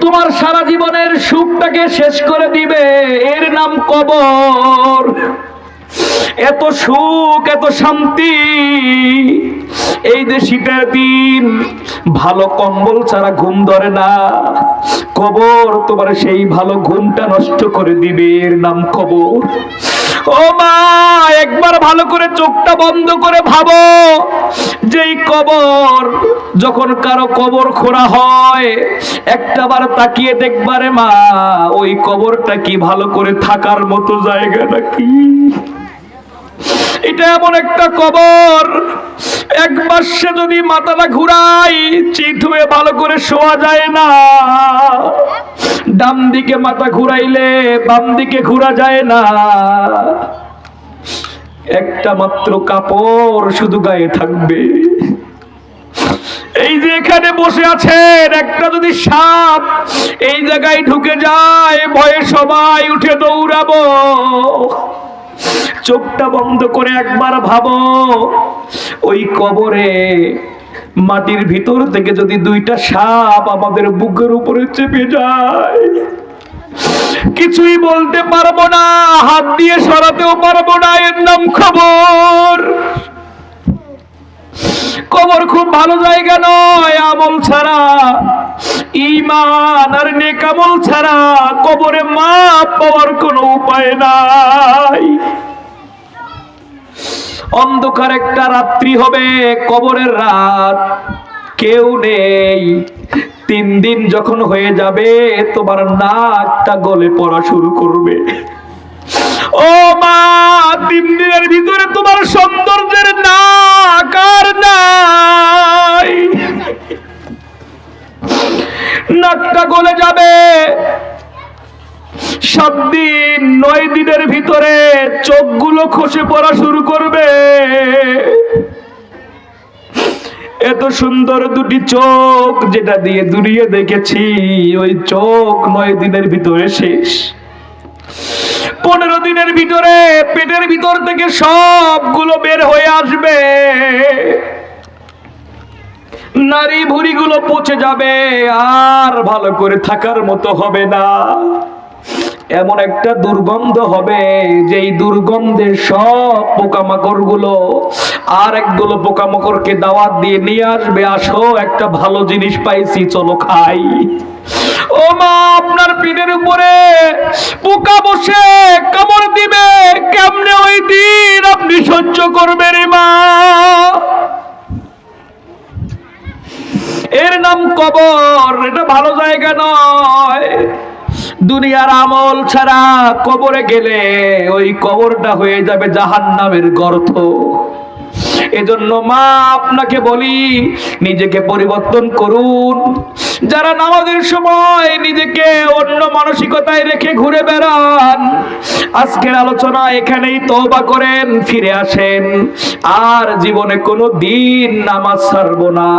তোমার সারা জীবনের সুখটাকে শেষ করে দিবে। এর নাম কবর। এত সুখ, এত শান্তি। এই যে শীতের দিন, ভালো কম্বল ছাড়া ঘুম ধরে না। কবর তোমার সেই ভালো ঘুমটা নষ্ট করে দিবে। এর নাম কবর। ও মা, একবার ভালো করে চোখটা বন্ধ করে ভাবো। যেই কবর, যখন কারও কবর খোঁড়া হয় একটা বার তাকিয়ে দেখবারে মা, ওই কবরটা কি ভালো করে থাকার মতো জায়গা নাকি? এটা এমন একটা কবর, একবার সে যদি মাথাটা ঘুরাই চিত হয়ে ভালো করে শোয়া যায় না। ডান দিকে মাথা ঘুরাইলে বাম দিকে ঘুরা যায় না। একটা মাত্র কাপড় শুধু গায়ে থাকবে। এই যে এখানে বসে আছেন, একটা যদি সাপ এই জায়গায় ঢুকে যায়, ভয়ে সবাই উঠে দৌড়াবো। চোখটা বন্ধ করে একবার ভাবো, ওই কবরে মাটির ভিতর থেকে যদি দুইটা সাপ আমাদের বুকের উপরে চেপে যায়, কিছুই বলতে পারব না, হাত দিয়ে সরাতেও পারব না, এর নাম খবর। কবর খুব ভালো জায়গা নয়, আমল ছাড়া ইমান আর নেকামল ছাড়া কবরে মাপ পাওয়ার কোনো উপায় নাই। অন্ধকার একটা রাত্রি হবে, কবরের রাত। কেউ নেই। তিন দিন যখন হয়ে যাবে, তোমার নাকটা গলে পড়া শুরু করবে। ও মা, তিন দিনের ভিতরে তোমার সৌন্দর্যের নাক আর নাই। নাকটা গলে যাবে। সাত দিন নয় দিনের ভিতরে চোখগুলো খসে পড়া শুরু করবে। এত সুন্দর দুটি চোখ যেটা দিয়ে দুনিয়ে দেখেছি, ওই চোখ নয় দিনের ভিতরে শেষ। পনেরো দিনের ভিতরে পেটের ভিতর থেকে সবগুলো বের হয়ে আসবে। নারী ভুড়িগুলো পচে যাবে, আর ভালো করে থাকার মতো হবে না। এমন একটা দুর্গন্ধ হবে, যেই দুর্গন্ধে সব পোকামাকড়গুলো আর একগুলো পোকামাকড়কে দাওয়াত দিয়ে নিয়ে আসবে। আসো, একটা ভালো জিনিস পাইছি, চলো খাই। ও মা, আপনার পিঠের উপরে পোকা বসে, কামড় দিবে, কেমনে ওই দিন আপনি সহ্য করবেন রে মা? এর নাম কবর, এটা ভালো জায়গা নয়। দুনিয়ার আমল ছাড়া কবরে গেলে ওই কবরটা হয়ে যাবে জাহান নামের গর্ত। এজন্য মা, আপনাকে বলি, নিজেকে পরিবর্তন করুন। যারা নামাজের সময় নিজেকে অন্য মানসিকতায় রেখে ঘুরে বেড়ান, আজকের আলোচনা এখানেই তওবা করেন, ফিরে আসেন। আর জীবনে কোনো দিন নামাজ ছাড়বো না।